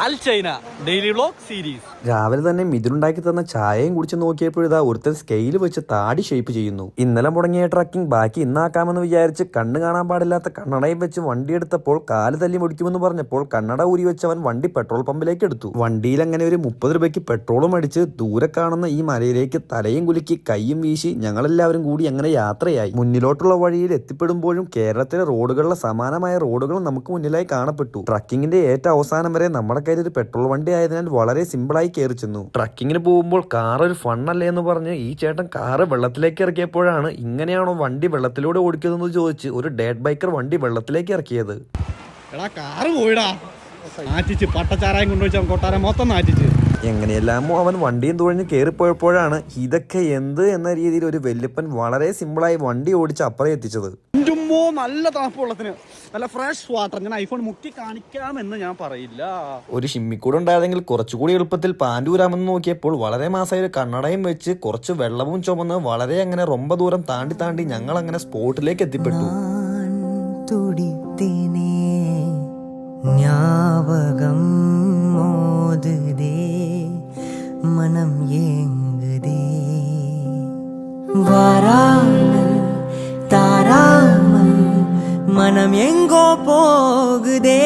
അൽ China daily vlog series രാവിലെ തന്നെ മിഥുനുണ്ടാക്കി തന്ന ചായയും കുടിച്ച് നോക്കിയപ്പോഴിതാ ഒരുത്തൻ സ്കെയിൽ വെച്ച് താടി ഷേപ്പ് ചെയ്യുന്നു. ഇന്നലെ മുടങ്ങിയ ട്രക്കിംഗ് ബാക്കി ഇന്നാക്കാമെന്ന് വിചാരിച്ച് കണ്ണ് കാണാൻ പാടില്ലാത്ത കണ്ണടയും വെച്ച് വണ്ടി എടുത്തപ്പോൾ കാൽ തല്ലി മുടിക്കുമെന്ന് പറഞ്ഞപ്പോൾ കണ്ണട ഊരി വെച്ചവൻ വണ്ടി പെട്രോൾ പമ്പിലേക്ക് എടുത്തു. വണ്ടിയിൽ അങ്ങനെ ഒരു മുപ്പത് രൂപയ്ക്ക് പെട്രോളും അടിച്ച് ദൂരെ കാണുന്ന ഈ മലയിലേക്ക് തലയും കുലുക്കി കൈയും വീശി ഞങ്ങളെല്ലാവരും കൂടി അങ്ങനെ യാത്രയായി. മുന്നിലോട്ടുള്ള വഴിയിൽ എത്തിപ്പെടുമ്പോഴും കേരളത്തിലെ റോഡുകളിലെ സമാനമായ റോഡുകൾ നമുക്ക് മുന്നിലായി കാണപ്പെട്ടു. ട്രക്കിങ്ങിന്റെ ഏറ്റവും അവസാനം വരെ നമ്മുടെ കയ്യിൽ ഒരു പെട്രോൾ വണ്ടി ആയതിനാൽ വളരെ സിമ്പിളായി കയറി ചെന്നു. ട്രക്കിങ്ങിന് പോകുമ്പോൾ കാർ ഒരു ഫണ്ണല്ലേ എന്ന് പറഞ്ഞ് ഈ ചേട്ടൻ കാറ് വെള്ളത്തിലേക്ക് ഇറക്കിയപ്പോഴാണ് ഇങ്ങനെയാണോ വണ്ടി വെള്ളത്തിലൂടെ ഓടിക്കുന്നതെന്ന് ചോദിച്ച് ഒരു ഡേഡ് ബൈക്കർ വണ്ടി വെള്ളത്തിലേക്ക് ഇറക്കിയത്. എടാ കാറ് പോയിടാ. നാറ്റിച്ച് പട്ടച്ചാരായം കൊണ്ടുവച്ച കൊട്ടാരം മൊത്തം എങ്ങനെയെല്ലാമോ അവൻ വണ്ടിയും തുഴഞ്ഞ് കയറിപ്പോയപ്പോഴാണ് ഇതൊക്കെ എന്ത് എന്ന രീതിയിൽ ഒരു വെല്ലുപ്പൻ വളരെ സിമ്പിളായി വണ്ടി ഓടിച്ച് അപ്പുറം എത്തിച്ചത്. ചുമ്പോ നല്ല തണുപ്പ് വെള്ളത്തിന് നല്ല ഫ്രഷ് വാട്ടർ ഞാൻ ഐഫോൺ മുക്കി കാണിക്കാമെന്ന് ഞാൻ പറയില്ല ഒരു ഷിമ്മിക്കൂട് ഉണ്ടായതെങ്കിൽ കുറച്ചുകൂടി എളുപ്പത്തിൽ പാൻഡൂരാമെന്ന് നോക്കിയപ്പോൾ വളരെ മാസമായി ഒരു കണ്ണടയും വെച്ച് കുറച്ച് വെള്ളവും ചുമന്ന് വളരെ അങ്ങനെ ரொம்ப ദൂരം താണ്ടി താണ്ടി ഞങ്ങൾ അങ്ങനെ സ്പോട്ടിലേക്ക് എത്തിപ്പെട്ടു நான் துடித்தேனே ஞாபகம் மோதுதே மனம் ஏங்குதே வாராமல் மனம் எங்கோ போகுதே.